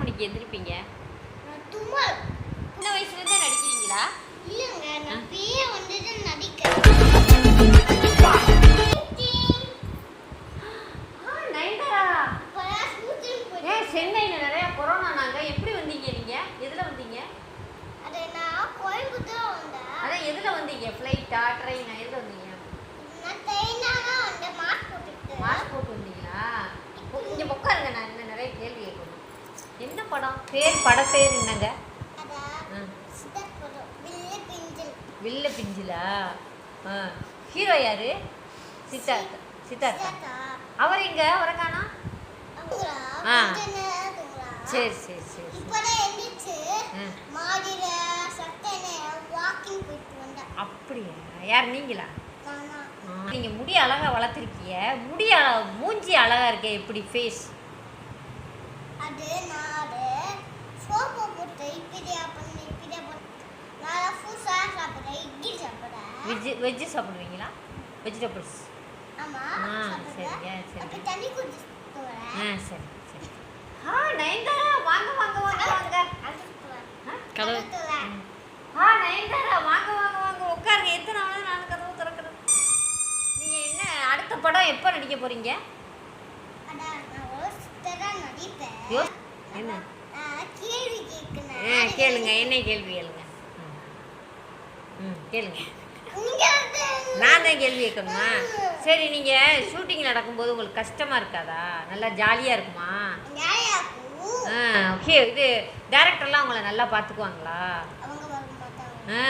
மணிக்கு எந்திரிப்பீங்க? சின்ன வயசுல நடிக்கிறீங்களா? இல்லைங்க நான் பேய வந்துட்டு நடிக்கிறேன். சென்னையில நிறைய கொரோனா நாங்க. எப்படி வந்தீங்க எதுல வந்தீங்க? அது நான் கோயம்புத்தூர் வந்தேன். அதான் எதுல வந்தீங்க? ஃப்ளைட்டா ட்ரெயினா எதுல வந்தீங்க நான் train-ஆ தான் வந்தேன், mask போட்டுக்கிட்டு. மாஸ்க் போட்டு வந்தீங்களா இங்க உட்காருங்க நான் இன்னும் நிறைய கேள்வி கேட்கணும் என்ன படம்? பேர் பட பேர் என்னங்க? வில்லு பிஞ்சில். ஹீரோ யாரு? சித்தார்த். சித்தார்த்தா? சித்தார்த்தா? அவர் எங்க? அவரை? காணோம் அவங்களா? ஆ. சரி சரி சரி. அப்படியா? யார் நீங்களா? நீங்க முடி அழகா வளர்த்துருக்கீங்க. முடி மூஞ்சி அழகா இருக்கே எப்படி ஃபேஸ் அது நான் soap போட்டு இப்படியா பண்ணி, இப்படியா பண்ணி. நான் full சாதா சாப்பிடுறேன், இட்லி சாப்பிடுறேன். வெஜ் வெஜ்ஜு சாப்பிடுவீங்களா வெஜிடபிள்ஸ் ஆமா, ஆ. சரிங்க, சரி. அப்ப தண்ணி குடிச்சிட்டு வரேன். ஆ சரி சரி ஆ நயன்தாரா வாங்க வாங்க வாங்க வாங்க கதவு. ஆ நயன்தாரா வாங்க வாங்க வாங்க உட்காருங்க எத்தனை நாள் நான் கதவு திறக்கிறேன் நீங்க என்ன அடுத்த படம் எப்போ நடிக்க போறீங்க அதான், நான் ஒரு sister ஆ நடிப்பேன். யோ என்ன. ஆ கேளுங்க. என்ன கேள்வி கேளுங்க? ம். கேளுங்க. நான் தான் கேள்வி கேட்கணுமா? சரி நீங்கள் ஷூட்டிங் நடக்கும்போது உங்களுக்கு கஷ்டமாக இருக்காதா? நல்லா ஜாலியாக இருக்குமா? ஆ ஓகே இது டேரக்டர்லாம் உங்களை நல்லா பார்த்துக்குவாங்களா. ஆ.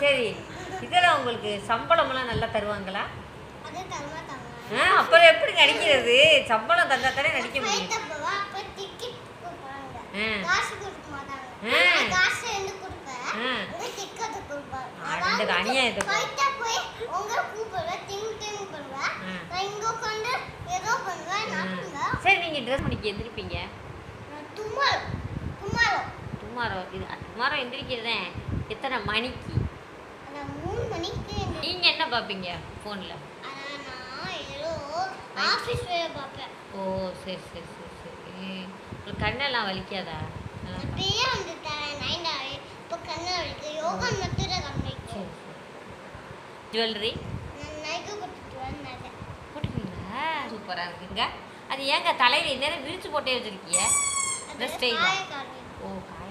சரி. இதில் உங்களுக்கு சம்பளம்லாம் நல்லா தருவாங்களா. ஆ அப்புறம் எப்படி நடிக்கிறது? சம்பளம் தந்தா தானே நடிக்க முடியும். அந்த அநியாயத்தை. சரி நீங்கள் ட்ரெஸ் மணிக்கு எந்திரிப்பீங்க? தும்மலும். டுமாரோ இது டுமாரோ எந்திரிக்கிறதேன் எத்தனை மணிக்கு அதான் மூணு மணிக்கு எங்க- நீங்கள் என்ன பார்ப்பீங்க ஃபோனில்? ஆபீஸ் வேலை பார்ப்பேன். ஓ சரி சரி சரி சரி. உங்களுக்கு கண்ணெல்லாம் வலிக்காதா? வந்துட்டேன் நைண்டாவே இப்போ கண்ணா இருக்கு யோகா மட்டும் தான் சரி ஜுவல்லரி? போட்டுருக்கீங்களா? சூப்பராக இருக்குங்க. அது ஏங்க தலையில் நேரம் விரிச்சு போட்டே வச்சிருக்கீங்க? ஸ்டைல்? காய